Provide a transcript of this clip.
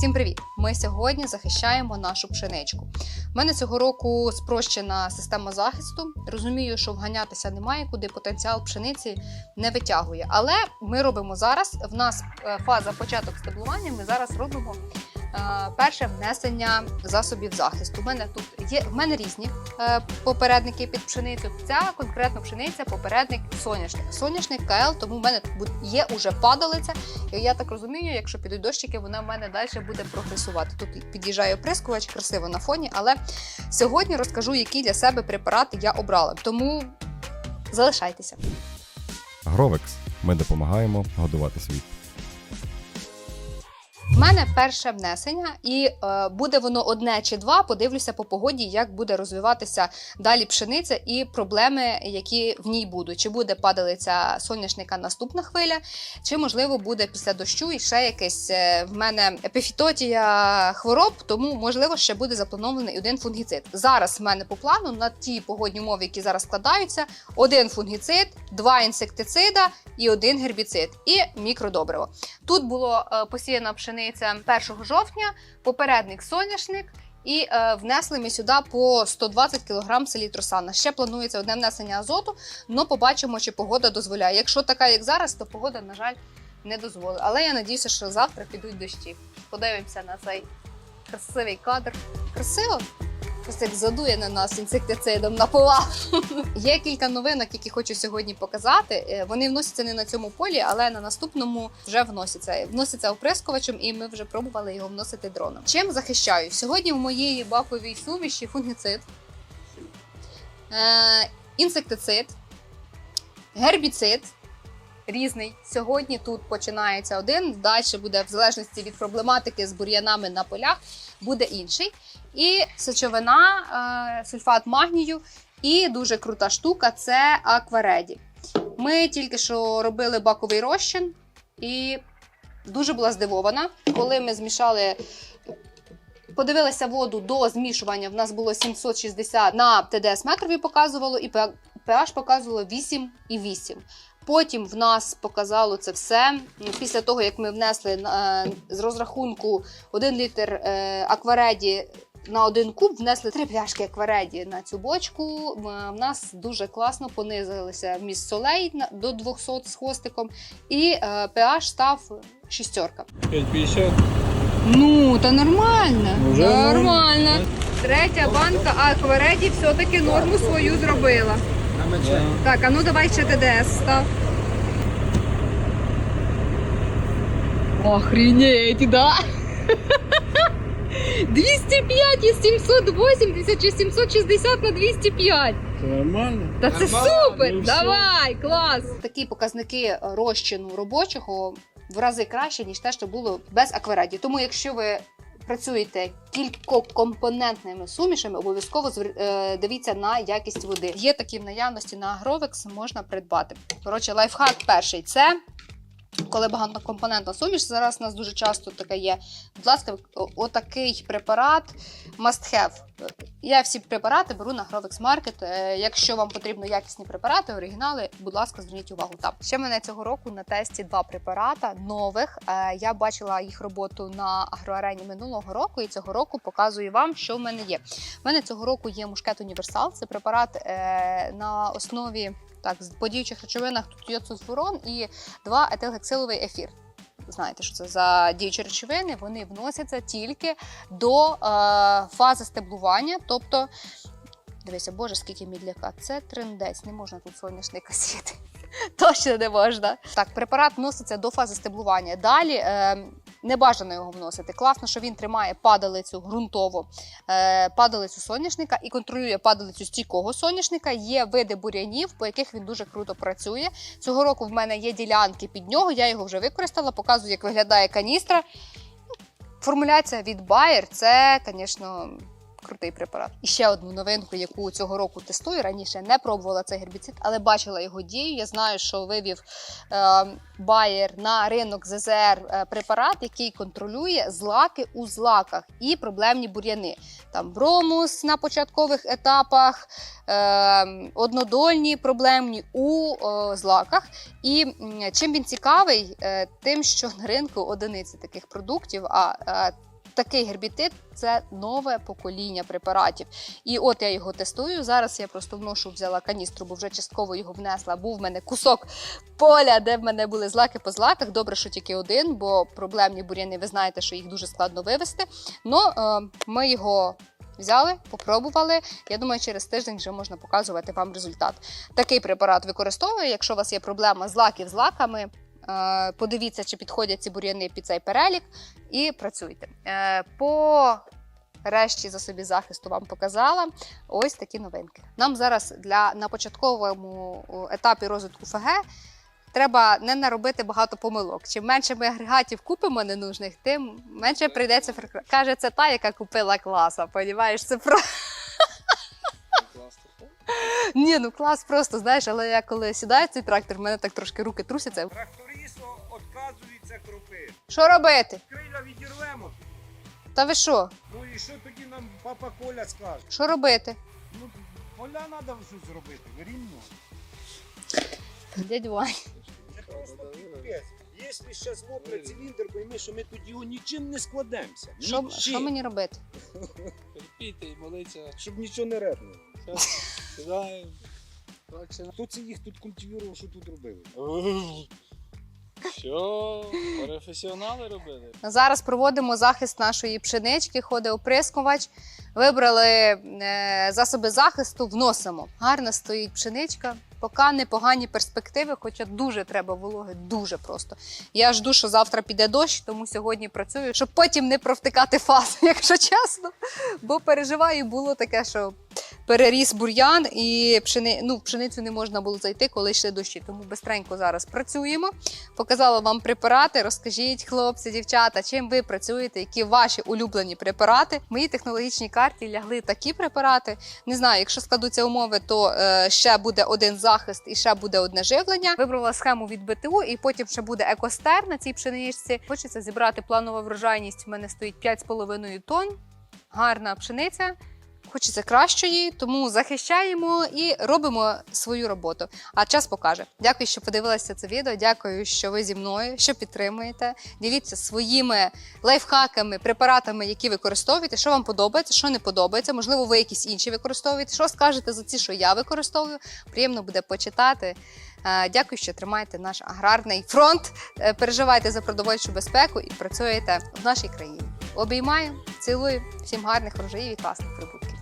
Всім привіт! Ми сьогодні захищаємо нашу пшеничку. У мене цього року спрощена система захисту. Розумію, що вганятися немає, куди потенціал пшениці не витягує. Але ми робимо зараз. В нас е, фаза початок стеблування. Ми зараз робимо перше внесення засобів захисту. У мене тут є в мене різні е, попередники під пшеницю. Ця конкретно пшениця, попередник соняшник. Соняшник КЛ, тому в мене є уже падалиця. І я так розумію, якщо підуть дощики, вона в мене далі буде прогресувати. Тут під'їжджає оприскувач, красиво на фоні, але сьогодні розкажу, які для себе препарати я обрала. Тому залишайтеся. Гровекс. Ми допомагаємо годувати світ. Мене перше внесення, і е, буде воно одне чи два. Подивлюся по погоді, як буде розвиватися далі пшениця і проблеми, які в ній будуть. Чи буде падалиця соняшника наступна хвиля, чи можливо буде після дощу і ще якесь е, в мене епіфітотія хвороб, тому можливо ще буде запланований один фунгіцид. Зараз в мене по плану на ті погодні умови, які зараз складаються, один фунгіцид, два інсектицида і один гербіцид, і мікродобриво. Тут було е, посіяна пшениця 1 жовтня, попередник соняшник. І е, внесли ми сюди по 120 кг селітросана. Ще планується одне внесення азоту, але побачимо, чи погода дозволяє. Якщо така, як зараз, то погода, на жаль, не дозволить. Але я надіюся, що завтра підуть дощі. Подивимося на цей красивий кадр. Красиво? Ось як задує на нас інсектицидом на полах. Є кілька новинок, які хочу сьогодні показати. Е, Вони вносяться не на цьому полі, але на наступному вже вносяться. Вносяться оприскувачем, і ми вже пробували його вносити дроном. Чим захищаю? Сьогодні в моїй баковій суміші фунгіцид, е, інсектицид, гербіцид. Різний сьогодні тут починається один, далі буде в залежності від проблематики з бур'янами на полях, буде інший. І сечовина, е, сульфат магнію, і дуже крута штука це аквареді. Ми тільки що робили баковий розчин, і дуже була здивована, коли ми змішали. Подивилася воду до змішування. В нас було 760 на ТДС метрові показувало, і pH показувало 8,8. Потім в нас показало це все. Після того, як ми внесли е, з розрахунку 1 літр е, аквареді на один куб, внесли 3 пляшки аквареді на цю бочку. В нас дуже класно понизилися вміст солей до 200 з хвостиком, і е, pH став шістерка. 5,50. Ну, та нормально. Уже нормально. Третя банка аквареді все-таки норму свою зробила. Да. Так, а ну давай ще ТДС став. Охренеть, да? 205 і 780 чи 760 на 205. Це нормально? Та це Нормально, супер! ну все. Давай, клас! Такі показники розчину робочого в рази краще, ніж те, що було без аквареді. Тому, якщо ви працюєте кількокомпонентними сумішами, обов'язково е, дивіться на якість води. Є такі в наявності на Агровекс, можна придбати. Коротше, лайфхак перший це. Коли багатокомпонентна суміш, зараз у нас дуже часто таке є. Будь ласка, отакий препарат must have. Я всі препарати беру на Grovex Market. Е, Якщо вам потрібно якісні препарати, оригінали, будь ласка, зверніть увагу там. Ще мене цього року на тесті два препарата нових. Е, Я бачила їх роботу на агроарені минулого року, і цього року показую вам, що в мене є. У мене цього року є мушкет універсал. Це препарат е, на основі так, по діючих речовинах тут йоцусфурон і 2 етилгексиловий ефір. Знаєте, що це за діючі речовини, вони вносяться тільки до е, фази стеблування. Тобто, дивися, боже, скільки мідляка. Це трендець, не можна тут соняшника сіяти. Точно не можна. Так, препарат вноситься до фази стеблування. Далі е, не бажано його вносити. Класно, що він тримає падалицю ґрунтово, е, падалицю соняшника і контролює падалицю стійкого соняшника. Є види бур'янів, по яких він дуже круто працює. Цього року в мене є ділянки під нього, я його вже використала, показую, як виглядає каністра. Формуляція від Bayer – це, звісно, крутий препарат. І ще одну новинку, яку цього року тестую. Раніше не пробувала цей гербіцид, але бачила його дію. Я знаю, що вивів е, Bayer на ринок ЗЗР е, препарат, який контролює злаки у злаках і проблемні бур'яни. Там бромус на початкових етапах, е, однодольні проблемні у е, злаках. І чим він цікавий, Е, тим, що на ринку одиниці таких продуктів, а е, такий гербітид це нове покоління препаратів. І от я його тестую. Зараз я просто вношу, взяла каністру, бо вже частково його внесла. Був в мене кусок поля, де в мене були злаки по злаках. Добре, що тільки один, бо проблемні бур'яни, ви знаєте, що їх дуже складно вивести. Ну, е, ми його. Взяли, попробували. Я думаю, через тиждень вже можна показувати вам результат. Такий препарат використовую. Якщо у вас є проблема з лаків з лаками, подивіться, чи підходять ці бур'яни під цей перелік, і працюйте. Е, По решті засобів захисту вам показала ось такі новинки. Нам зараз для на початковому етапі розвитку ФГ треба не наробити багато помилок. Чим менше ми агрегатів купимо ненужних, тим менше прийдеться фрикра- Каже, це та, яка купила класа. Понімаєш, це про. Ні, ну клас просто, знаєш, але я коли сідаю в цей трактор, в мене так трошки руки трусяться. Тракторист відказується кропити. Що робити? Криля відірвемо. Та ви що? Ну і що тоді нам папа Коля скаже? Що робити? Ну, поля треба щось зробити, вирівно. Дядь Вань. Це просто піпець. Якщо ще злопне циліндр, пойми, що ми тоді його нічим не складемося. Що, Нічим. що мені робити? Терпіти і молитися. Щоб нічого не реднуло. Щас Тракся. Хто це їх тут культивував, що тут робили? Що? Професіонали робили? Зараз проводимо захист нашої пшенички, ходить оприскувач. Вибрали е, засоби захисту, вносимо. Гарно стоїть пшеничка. Поки непогані перспективи, хоча дуже треба вологи, дуже просто. Я жду, що завтра піде дощ, тому сьогодні працюю, щоб потім не провтикати фаз, якщо чесно. Бо переживаю, було таке, що переріс бур'ян і пшени... ну, пшеницю не можна було зайти, коли йшли дощі. Тому бистренько зараз працюємо. Показала вам препарати. Розкажіть, хлопці, дівчата, чим ви працюєте, які ваші улюблені препарати. В моїй технологічній карті лягли такі препарати. Не знаю, якщо складуться умови, то е, ще буде один захист і ще буде одне живлення. Вибрала схему від БТУ, і потім ще буде екостер на цій пшеничці. Хочеться зібрати планова врожайність. У мене стоїть 5,5 тонн. Гарна пшениця. Хочеться кращої, тому захищаємо і робимо свою роботу. А час покаже. Дякую, що подивилися це відео. Дякую, що ви зі мною, що підтримуєте. Діліться своїми лайфхаками, препаратами, які використовуєте. Що вам подобається, що не подобається. Можливо, ви якісь інші використовуєте. Що скажете за ці, що я використовую? Приємно буде почитати. Е, Дякую, що тримаєте наш аграрний фронт. Е, Переживайте за продовольчу безпеку і працюєте в нашій країні. Обіймаю, цілую, всім гарних врожаїв і класних прибутків.